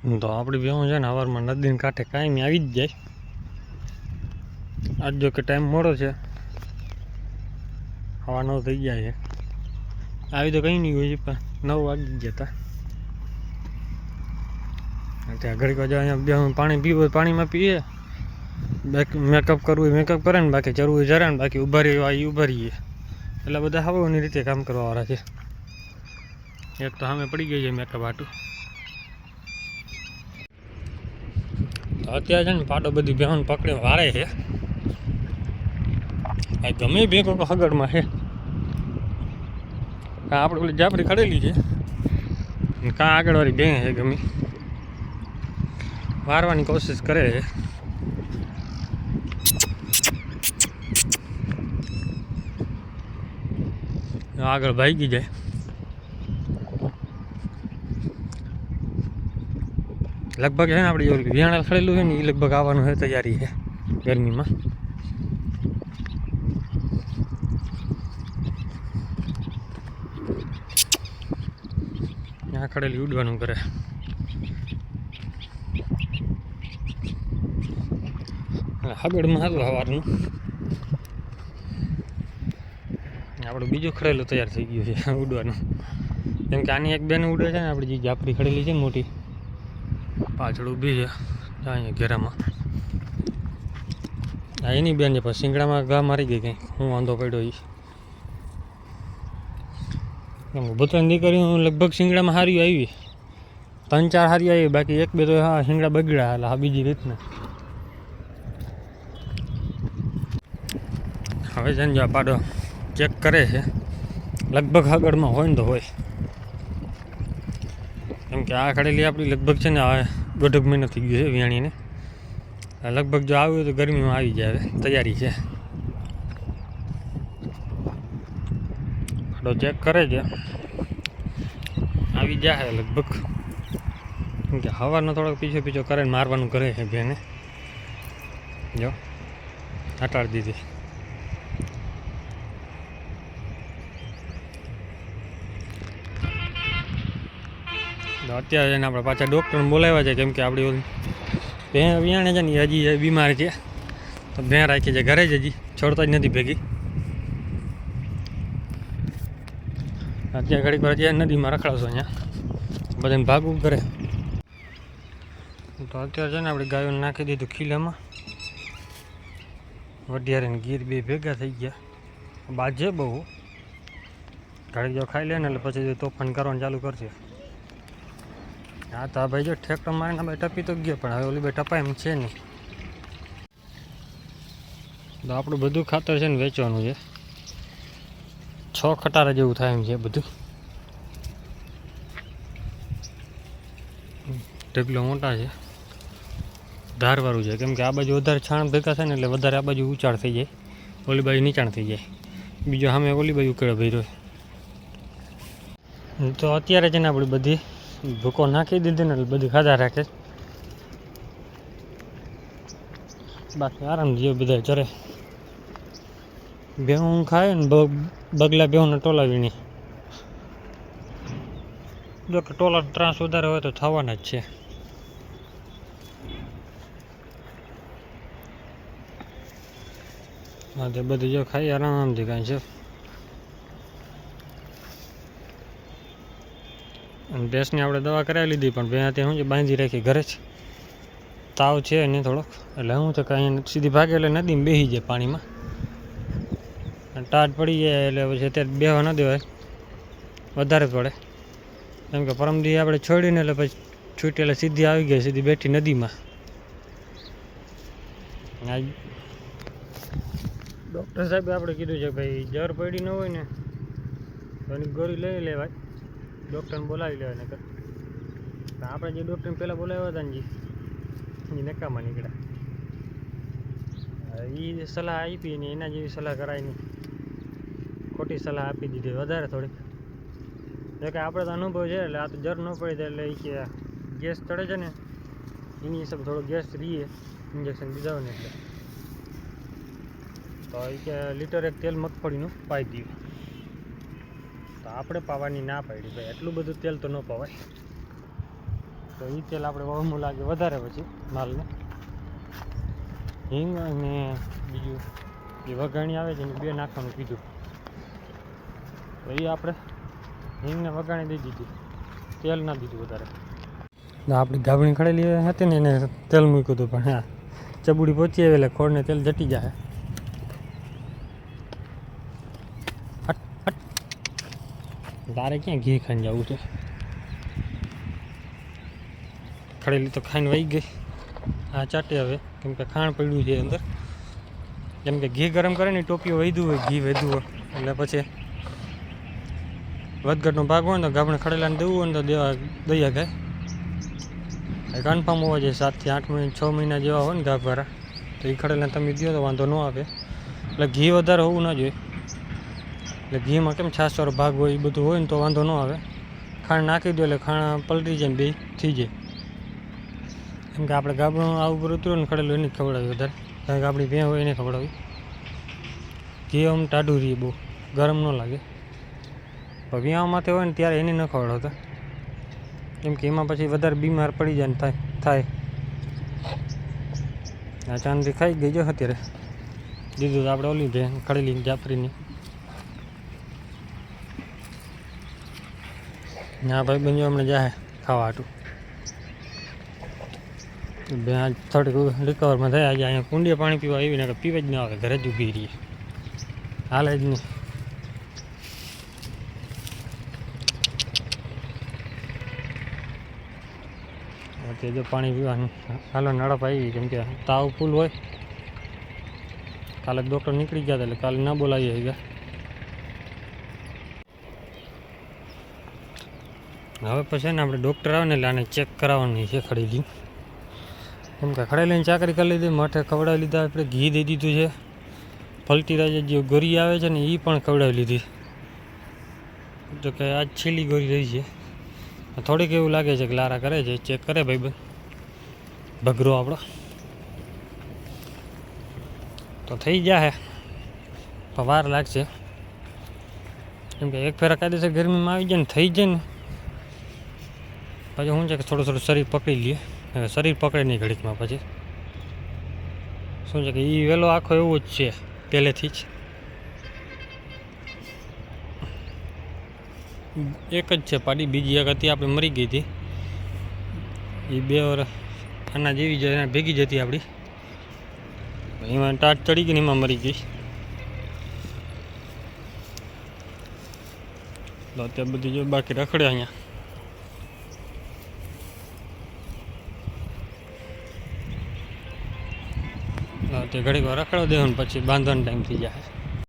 તો આપણી બેહું છે ને સવારમાં નદીને કાંઠે કાંઈ આવી જ જાય. આજ જો કે ટાઈમ મોડો છે. હવા નવ થઈ જાય છે. આવી તો કંઈ નહીં હોય, પણ નવ વાગી ગયા હતા ત્યાં ઘડીક વાર અહીંયા બે પાણી પીવું પાણીમાં પીએ. મેકઅપ કરવું મેકઅપ કરે ને, બાકી ચરવું ચરે ને, બાકી ઊભા રહી હોય એ ઊભા રહીએ. એટલે બધા હવાની રીતે કામ કરવાવાળા છે. એક તો સામે પડી ગઈ છે મેકઅપ આટું અત્યારે છે ને પાડો બધી બેહન પકડી વારે છે. આ ગમે ભેગો હગડમાં છે. કાં આપણે ઓલી જાપડી ખડેલી છે. કાં આગળવાળી બે છે ગમે. વારવાની કોશિશ કરે છે. આગળ ભાગી જાય. લગભગ છે ને આપણે ઓલું વિયાણા ખડેલું છે ને એ લગભગ આવવાનું છે તૈયારી છે ગરમીમાં. ત્યાં ખડેલી ઉડવાનું કરે. હગડમાં હતું સવારનું આપણું બીજું ખડેલું તૈયાર થઈ ગયું છે ઉડવાનું. કેમ કે આની એક બેન ઉડે છે ને આપણી જે જાપડી ખડેલી છે મોટી પાછળ ઊભી છે. અહીંયા ઘેરામાં. હા એની બેન છે, પણ શિંગડામાં ઘા મારી ગઈ કંઈ હું વાંધો પડ્યો એ એમ બધાની દીકરી, હું લગભગ શિંગડામાં હારી આવી. ત્રણ ચાર હારી આવી, બાકી એક બે તો હા, શિંગડા બગડ્યા એટલે હા બીજી રીતના. હવે છે ને જો આ પાડો ચેક કરે છે. લગભગ આગળમાં હોય ને તો હોય. કેમ કે આ ખડેલી આપણી લગભગ છે ને આ દોઢક મહિનો થઈ ગયો છે વિયાણીને લગભગ જો આવ્યું તો ગરમીમાં આવી જાય હવે. તૈયારી છે. ખાડો ચેક કરે છે. આવી જાય લગભગ. કેમ કે હવાનો થોડોક પીછો પીછો કરે મારવાનું કરે છે બેને જો, હટાડી દીધી તો અત્યારે જઈને આપણે પાછા ડૉક્ટરને બોલાવ્યા છે, કેમ કે આપણી ભેં વિયાણે છે ને હજી બીમાર છે. તો ભેં રાખી છે, ઘરે જ હજી છોડતા જ નથી ભેગી. અત્યારે ઘડીક વાર હજી નદીમાં રખડાશો અહીંયા. બધાને ભાગવું કરે તો અત્યારે છે ને આપણે ગાયોને નાખી દીધું ખીલામાં. વઢિયારે ગીર બે ભેગા થઈ ગયા. બાજે બહુ. ઘડીક જો ખાઈ લે ને એટલે પછી તોફાન કરવાનું ચાલુ કરશે હા, તો ભાઈ જો ઠેકડો મારીને ભાઈ ટપી તો ગયો, પણ હવે ઓલી ભાઈ ટપાય એમ છે નહીં. તો આપણું બધું ખાતર છે ને વેચવાનું છે. છ ખટારા જેવું થાય એમ છે બધું. ઢગલો મોટા છે. ધારવાળું છે, કેમ કે આ બાજુ વધારે છાણ ભેગા થાય ને એટલે વધારે આ બાજુ ઉચાળ થઈ જાય. ઓલી બાજુ નીચાણ થઈ જાય. બીજો સામે ઓલી બાજુ ઉકેળો ભર્યો તો અત્યારે છે ને આપણી બધી ભૂકો નાખી દીધી ને એટલે બધું ખાધા રાખે. બાકી આરામ જેવું બધા ચરે ભેહું ખાય ને બગલા ભેહુંને ટોલાવી નહીં જો કે ટોલા ત્રાસ વધારે હોય તો થવાના જ છે. હા તે બધી જો ખાઈ આરામથી કાંઈ છે. ભેંસની આપણે દવા કરાવી લીધી, પણ ભેં ત્યાં શું છે, બાંધી રાખી ઘરે જ. તાવ છે એને થોડોક, એટલે હું તો કાંઈ સીધી ભાગે એટલે નદીમાં બેસી જાય પાણીમાં. અને ટાટ પડી જાય એટલે પછી અત્યારે બેહવા ન દેવાય, વધારે પડે. કેમ કે પરમદી આપણે છોડીને એટલે પછી છૂટી એટલે સીધી આવી ગઈ, સીધી બેઠી નદીમાં. આ ડૉક્ટર સાહેબે આપણે કીધું છે ભાઈ જર પડી ન હોય ને, તો એની ગોળી લઈ લેવાય. ડૉક્ટરને બોલાવી લેવાય નકર. આપણે જે ડૉક્ટરને પહેલાં બોલાવ્યા હતા ને જે નકામાં નીકળ્યા. એ સલાહ આપી ને એના જેવી સલાહ કરાય નહીં ખોટી સલાહ આપી દીધી, વધારે થોડીક. જો કે આપણે તો અનુભવ છે, એટલે આ તો જર ન પડી જાય એટલે એ કે ગેસ ચડે છે ને, એની હિસાબે થોડો ગેસ રહીએ ઇન્જેક્શન દીધા હોય ને એટલે. તો એ કે લીટર એક તેલ મગફળીનું પાઈ દીધું. આપણે પાવાની ના પાડી ભાઈ. એટલું બધું તેલ તો ન પવાય. તો એ તેલ આપણે વહમું લાગે વધારે પછી, માલને. હિંગ અને બીજું જે વઘાણી આવે છે એને બે નાખવાનું કીધું. તો એ આપણે હિંગને વઘાણી દઈ દીધી. તેલ ના દીધું વધારે. આપણી ગાબણી ખડેલી હતી ને એને તેલ મૂક્યું હતું, પણ હા, ચબુડી પહોંચી આવે એટલે ખોળને તેલ જટી જાય હટ હટ તારે ક્યાં ઘી ખાઈને જવું છે ખડેલી તો ખાઈને વહી ગઈ. આ ચાટે હવે. કેમ કે ખાણ પડ્યું છે અંદર. કેમ કે ઘી ગરમ કરે ને ટોપીઓ વધ્યું હોય, ઘી વધ્યું હોય. એટલે પછી વધઘટનો ભાગ હોય ને તો ગાભણે ખડેલાને દેવું હોય ને તો દેવા ગાય એ કન્ફર્મ હોવા જોઈએ સાતથી આઠ મહિના, છ મહિના જેવા હોય ને ગાભવાળા. તો એ ખડેલાને તમે દો તો વાંધો ન આવે. એટલે ઘી વધારે હોવું ના જોઈએ. એટલે ઘીમાં કેમ છાસવાળો ભાગ હોય એ બધું હોય ને તો વાંધો ન આવે. ખાંડ નાખી દો એટલે ખાણ પલટી જાય ને બે થઈ જાય. કેમ કે આપણે ગાબડું આ ઉપર ઉતરો ને ખડેલું એને જ ખવડાવ્યું વધારે. કારણ કે આપણી ભેં હોય એને ખવડાવી ઘી આમ ટાઢું રહીએ બહુ. ગરમ ન લાગે. પણ હોય ને ત્યારે એને ન ખવડાવતા. કેમ કે એમાં પછી વધારે બીમાર પડી જાય ને થાય થાય. આ ચાંદી ખાઈ ગઈ જો અત્યારે. દીધું આપણે ઓલી ભેં ખડેલી જાફરીની. ના ભાઈ, બન્યો હમણાં જાય ખાવા હાટું બે થોડીક રિકવરમાં થયા, આજે અહીંયા કુંડીએ પાણી પીવા આવી ને પીવા જ ના આવે, ઘરે જ ઊભી રહીએ. હાલે જ નહીં. તે જો પાણી પીવાનું હાલો નડપ આવી કેમ કે તાવ ફૂલ હોય. કાલે ડૉક્ટર નીકળી ગયા એટલે કાલે ના બોલાવી ગયા હવે પછી ને આપણે ડૉક્ટર આવે ને એટલે આને ચેક કરાવવાની છે ખડેલી. એમ કે ખડેલીની ચાકરી કરી લીધી, માથે ખવડાવી લીધા, આપણે ઘી દઈ દીધું છે. પલટી રાજે જે ગોરી આવે છે ને એ પણ ખવડાવી લીધી. તો કે આ છેલ્લી ગોરી રહી છે. થોડીક એવું લાગે છે કે લારા કરે છે ચેક કરે ભાઈ બંધ. ભગરો આપણો. તો થઈ જાય વાર લાગશે. કેમ કે એક ફેરા કાયદેસર ગરમીમાં આવી જાય ને થઈ જાય ને પછી શું છે કે થોડું થોડું શરીર પકડી લઈએ. શરીર પકડે નહીં ઘડીકમાં પછી. શું છે કે એ વહેલો આખો એવો જ છે, પહેલેથી જ. એક જ છે પાડી, બીજી એક હતી, આપણે મરી ગઈ હતી. એ બે વર આના જેવી જ એના ભેગી જ હતી આપણી. એમાં ટાટ ચડી ગઈ ને એમાં મરી ગઈ. તો અત્યારે બધી જો બાકી રખડે અહીંયા. તે ઘડીક રખડો દેવાનું પછી બાંધવાનો ટાઈમ થઈ જાય